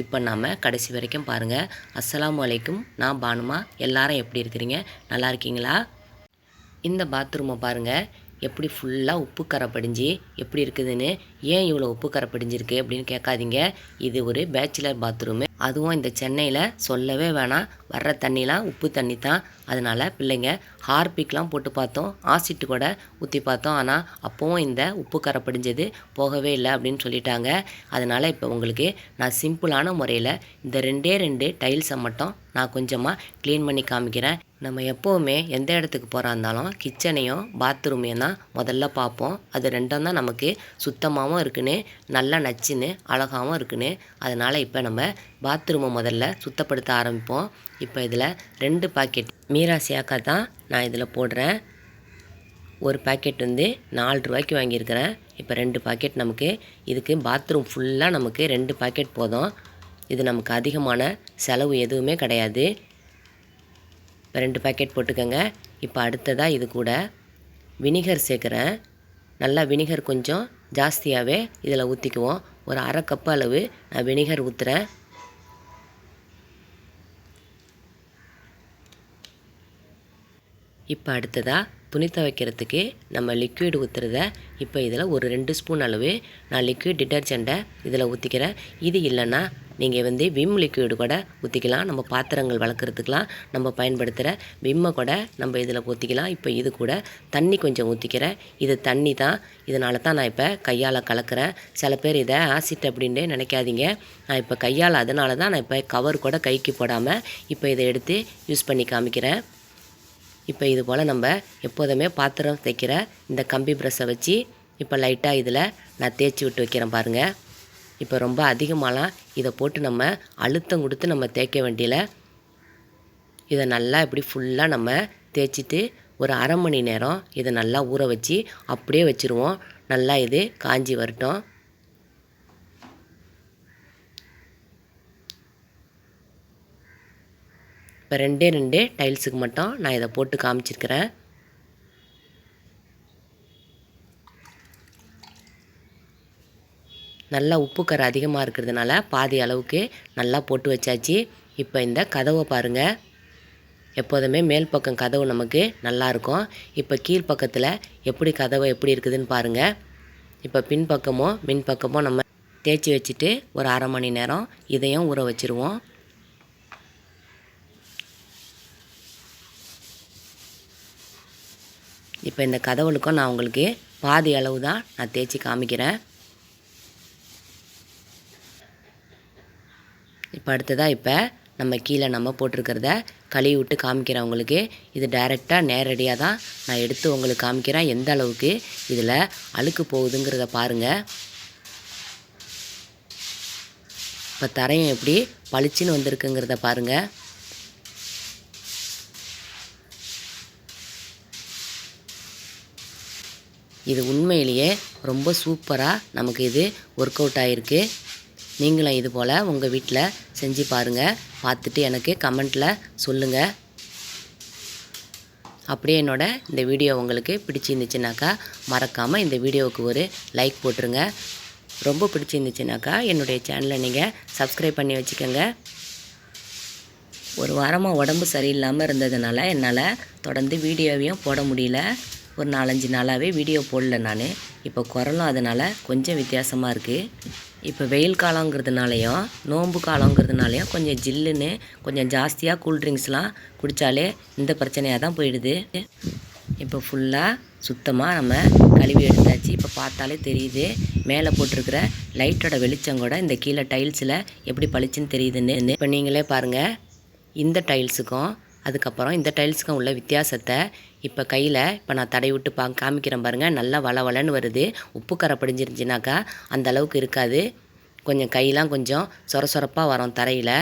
Skip பண்ணாமல் கடைசி வரைக்கும் பாருங்கள் அஸ்ஸலாமு அலைக்கும். நான் பானுமா? எல்லாரும் எப்படி இருக்கிறீங்க? நல்லா இருக்கீங்களா? இந்த பாத்ரூமை பாருங்கள் எப்படி ஃபுல்லாக உப்பு கரை படிஞ்சு எப்படி இருக்குதுன்னு. ஏன் இவ்வளோ உப்பு கரை படிஞ்சிருக்கு அப்படின்னு கேட்காதீங்க. இது ஒரு பேச்சுலர் பாத்ரூமு அதுவும் இந்த சென்னையில் சொல்லவே வேணாம். வர்ற தண்ணிலாம் உப்பு தண்ணி தான். அதனால் பிள்ளைங்க ஹார்பிக்லாம் போட்டு பார்த்தோம். ஆசிட்டு கூட ஊற்றி பார்த்தோம். ஆனால் அப்போவும் இந்த உப்பு கரை படிஞ்சது போகவே இல்லை அப்படின்னு சொல்லிட்டாங்க. அதனால் இப்போ உங்களுக்கு நான் சிம்பிளான முறையில் இந்த ரெண்டே ரெண்டு டைல்ஸை மட்டும் நான் கொஞ்சமாக க்ளீன் பண்ணி காமிக்கிறேன். நம்ம எப்போவுமே எந்த இடத்துக்கு போகிறா இருந்தாலும் கிச்சனையும் பாத்ரூமையும் தான் முதல்ல பார்ப்போம். அது ரெண்டும் தான் நமக்கு சுத்தமாகவும் இருக்குன்னு நல்லா நச்சுன்னு அழகாகவும் இருக்குன்னு. அதனால் இப்போ நம்ம பாத்ரூமை முதல்ல சுத்தப்படுத்த ஆரம்பிப்போம். இப்போ இதில் ரெண்டு பாக்கெட் மீராசியாக்கா தான் நான் இதில் போடுறேன். ஒரு பாக்கெட் வந்து நாலு ரூபாய்க்கு வாங்கியிருக்கிறேன். இப்போ ரெண்டு பாக்கெட் நமக்கு இதுக்கு பாத்ரூம் ஃபுல்லாக நமக்கு ரெண்டு பாக்கெட் போதும். இது நமக்கு அதிகமான செலவு எதுவுமே கிடையாது. இப்போ ரெண்டு பாக்கெட் போட்டுக்கோங்க. இப்போ அடுத்ததாக இது கூட வினிகர் சேர்க்குறேன். நல்லா வினிகர் கொஞ்சம் ஜாஸ்தியாகவே இதில் ஊற்றிக்குவோம் ஒரு அரை கப் அளவு நான் வினிகர் ஊற்றுறேன் இப்போ அடுத்ததாக துணி துவைக்கிறதுக்கு நம்ம லிக்விட் ஊற்றுறத இப்போ இதில் ஒரு ரெண்டு ஸ்பூன் அளவு நான் லிக்விட் டிட்டர்ஜெண்ட்டை இதில் ஊற்றிக்கிறேன் இது இல்லைன்னா நீங்கள் வந்து விம் லிக்யூடு கூட ஊற்றிக்கலாம் நம்ம பாத்திரங்கள் வளர்க்குறதுக்கெலாம் நம்ம பயன்படுத்துகிற விம்மை கூட நம்ம இதில் ஊற்றிக்கலாம் இப்போ இது கூட தண்ணி கொஞ்சம் ஊற்றிக்கிறேன் இது தண்ணி தான். இதனால தான் நான் இப்போ கையால் கலக்கிறேன். சில பேர் இதை ஆசிட் அப்படின்ட்டு நினைக்காதீங்க. நான் இப்போ கையால் அதனால தான் நான் இப்போ கவர் கூட கைக்கு போடாமல் இப்போ இதை எடுத்து யூஸ் பண்ணி காமிக்கிறேன். இப்போ இது போல் நம்ம எப்போதுமே பாத்திரம் தைக்கிற இந்த கம்பி ப்ரெஷ்ஷை வச்சு இப்போ லைட்டாக இதில் நான் தேய்ச்சி விட்டு வைக்கிறேன் பாருங்கள் இப்போ ரொம்ப அதிகமாகலாம் இதை போட்டு நம்ம அழுத்தம் கொடுத்து நம்ம தேய்க்க வேண்டியல. இதை நல்லா இப்படி ஃபுல்லாக நம்ம தேய்ச்சிட்டு ஒரு அரை மணி நேரம் இதை நல்லா ஊற வச்சு அப்படியே வச்சுருவோம். நல்லா இது காஞ்சி வரட்டும். இப்போ ரெண்டே ரெண்டே டைல்ஸுக்கு மட்டும் நான் இதை போட்டு காமிச்சிருக்கிறேன். நல்லா உப்பு கரை அதிகமாக இருக்கிறதுனால பாதி அளவுக்கு நல்லா போட்டு வச்சாச்சு. இப்போ இந்த கதவை பாருங்கள் எப்போதுமே மேல் பக்கம் கதவு நமக்கு நல்லாயிருக்கும் இப்போ கீழ்ப்பக்கத்தில் எப்படி கதவை எப்படி இருக்குதுன்னு பாருங்கள் இப்போ பின்பக்கமோ மின்பக்கமோ நம்ம தேய்ச்சி வச்சுட்டு ஒரு அரை மணி நேரம் இதையும் ஊற வச்சுருவோம். இப்போ இந்த கதவுளுக்கும் நான் உங்களுக்கு பாதி அளவு தான் நான் தேய்ச்சி காமிக்கிறேன். இப்போ அடுத்ததாக இப்போ நம்ம கீழே நம்ம போட்டிருக்கிறத கழுவி விட்டு காமிக்கிறேன் உங்களுக்கு. இது டைரெக்டாக நேரடியாக தான் நான் எடுத்து உங்களுக்கு காமிக்கிறேன். எந்த அளவுக்கு இதில் அழுக்கு போகுதுங்கிறத பாருங்கள் இப்போ தரையும் எப்படி பளிச்சுன்னு வந்திருக்குங்கிறத பாருங்கள் இது உண்மையிலேயே ரொம்ப சூப்பராக நமக்கு இது ஒர்க் அவுட் ஆகிருக்கு நீங்களும் இது போல் உங்கள் வீட்டில் செஞ்சு பாருங்கள் பார்த்துட்டு எனக்கு கமெண்ட்டில் சொல்லுங்கள் அப்படியே என்னோட இந்த வீடியோ உங்களுக்கு பிடிச்சிருந்துச்சுனாக்கா மறக்காமல் இந்த வீடியோவுக்கு ஒரு லைக் போட்டுருங்க. ரொம்ப பிடிச்சிருந்துச்சுனாக்கா என்னுடைய சேனலை நீங்கள் சப்ஸ்கிரைப் பண்ணி வச்சுக்கோங்க. ஒரு வாரமாக உடம்பு சரியில்லாமல் இருந்ததுனால என்னால் தொடர்ந்து வீடியோவையும் போட முடியல. ஒரு நாலஞ்சு நாளாகவே வீடியோ போடல நான். இப்போ குரலும் அதனால் கொஞ்சம் வித்தியாசமாக இருக்குது இப்போ வெயில் காலங்கிறதுனாலையும் நோன்பு காலங்கிறதுனாலையும் கொஞ்சம் ஜில்லுன்னு கொஞ்சம் ஜாஸ்தியாக கூல்ட்ரிங்க்ஸ்லாம் குடித்தாலே இந்த பிரச்சனையாக தான் போயிடுது. இப்போ ஃபுல்லாக சுத்தமாக நம்ம கழுவி எடுத்தாச்சு. இப்போ பார்த்தாலே தெரியுது. மேலே போட்டிருக்கிற லைட்டோட வெளிச்சம் கூட இந்த கீழே டைல்ஸில் எப்படி பளிச்சுன்னு தெரியுதுன்னு. இப்போ நீங்களே பாருங்கள் இந்த டைல்ஸுக்கும் அதுக்கப்புறம் இந்த டைல்ஸுக்கும் உள்ள வித்தியாசத்தை இப்போ கையில் இப்போ நான் தடை விட்டு பா காமிக்கிறேன் பாருங்கள் நல்லா வள வளன்னு வருது. உப்பு கரை படிஞ்சிருந்துச்சுனாக்கா அந்த அளவுக்கு இருக்காது. கொஞ்சம் கையெலாம் கொஞ்சம் சொர சொரப்பாக வரும் தரையில்.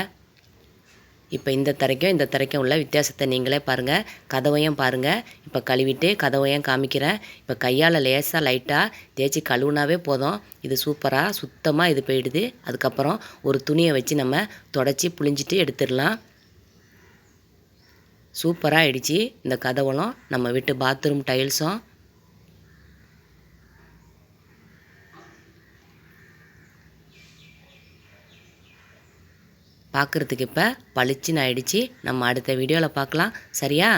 இப்போ இந்த தரைக்கும் இந்த தரைக்கும் உள்ள வித்தியாசத்தை நீங்களே பாருங்கள் கதவையும் பாருங்கள் இப்போ கழுவிட்டு கதவையும் காமிக்கிறேன். இப்போ கையால் லேசாக லைட்டாக தேய்ச்சி கழுவுனாவே போதும். இது சூப்பராக சுத்தமாக இது போயிடுது. அதுக்கப்புறம் ஒரு துணியை வச்சு நம்ம தொடச்சி புழிஞ்சிட்டு எடுத்துடலாம். சூப்பராக ஆயிடுச்சு இந்த கதவுலும் நம்ம வீட்டு பாத்ரூம் டைல்ஸும் பார்க்குறதுக்கு இப்போ பளிச்சுன்னு ஆயிடுச்சு. நம்ம அடுத்த வீடியோவில் பார்க்கலாம். சரியா?